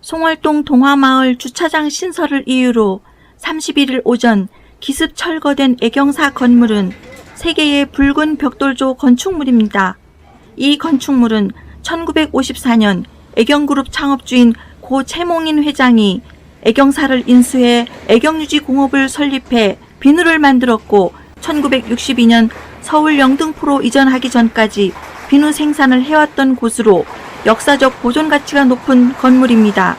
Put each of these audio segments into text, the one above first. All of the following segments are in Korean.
송월동 동화마을 주차장 신설을 이유로 31일 오전 기습 철거된 애경사 건물은 세개의 붉은 벽돌조 건축물입니다. 이 건축물은 1954년 애경그룹 창업주인 고 최몽인 회장이 애경사를 인수해 애경유지 공업을 설립해 비누를 만들었고 1962년 서울 영등포로 이전하기 전까지 비누 생산을 해왔던 곳으로 역사적 보존 가치가 높은 건물입니다.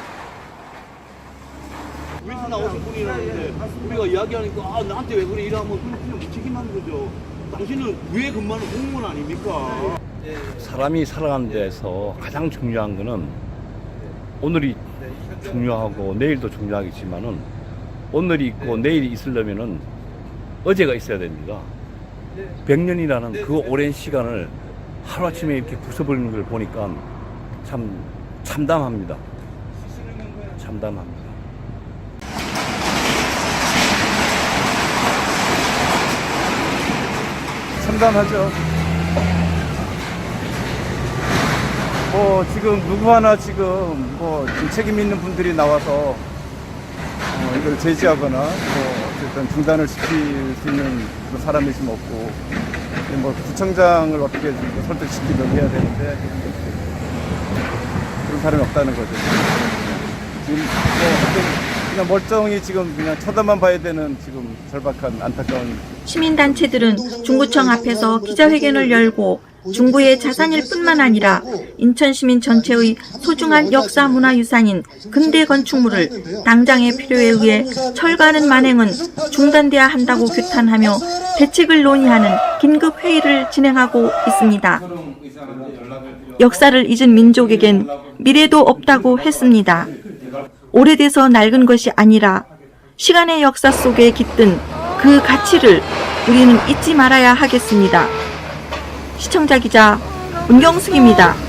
우리서 나오신 분이라는데 우리가 이야기하니까 아 나한테 왜 그래 이러면 그냥 무책임한 거죠. 당신은 위에 근무하는 공무원 아닙니까? 사람이 살아가는 데서 가장 중요한 거는 오늘이 중요하고 내일도 중요하겠지만은 오늘이 있고 내일이 있으려면은 어제가 있어야 됩니다. 100년이라는 그 오랜 시간을 하루아침에 이렇게 부숴버리는 걸 보니까 참 참담합니다. 참담합니다. 참담하죠. 뭐 지금 누구 하나 지금 뭐좀 책임 있는 분들이 나와서 어, 이걸 제지하거나 뭐 어쨌든 중단을 시킬 수 있는 사람이 지금 없고 뭐 구청장을 어떻게 좀 설득시키든 해야 되는데 그런 사람이 없다는 거죠. 지금 뭐 그냥 멀쩡히 지금 그냥 쳐다만 봐야 되는 지금 절박한 안타까운 시민단체들은 중구청 앞에서 기자회견을 열고 중구의 자산일 뿐만 아니라 인천시민 전체의 소중한 역사 문화유산인 근대 건축물을 당장의 필요에 의해 철거하는 만행은 중단돼야 한다고 규탄하며 대책을 논의하는 긴급 회의를 진행하고 있습니다. 역사를 잊은 민족에겐 미래도 없다고 했습니다. 오래돼서 낡은 것이 아니라 시간의 역사 속에 깃든 그 가치를 우리는 잊지 말아야 하겠습니다. 시청자 기자 문경숙입니다.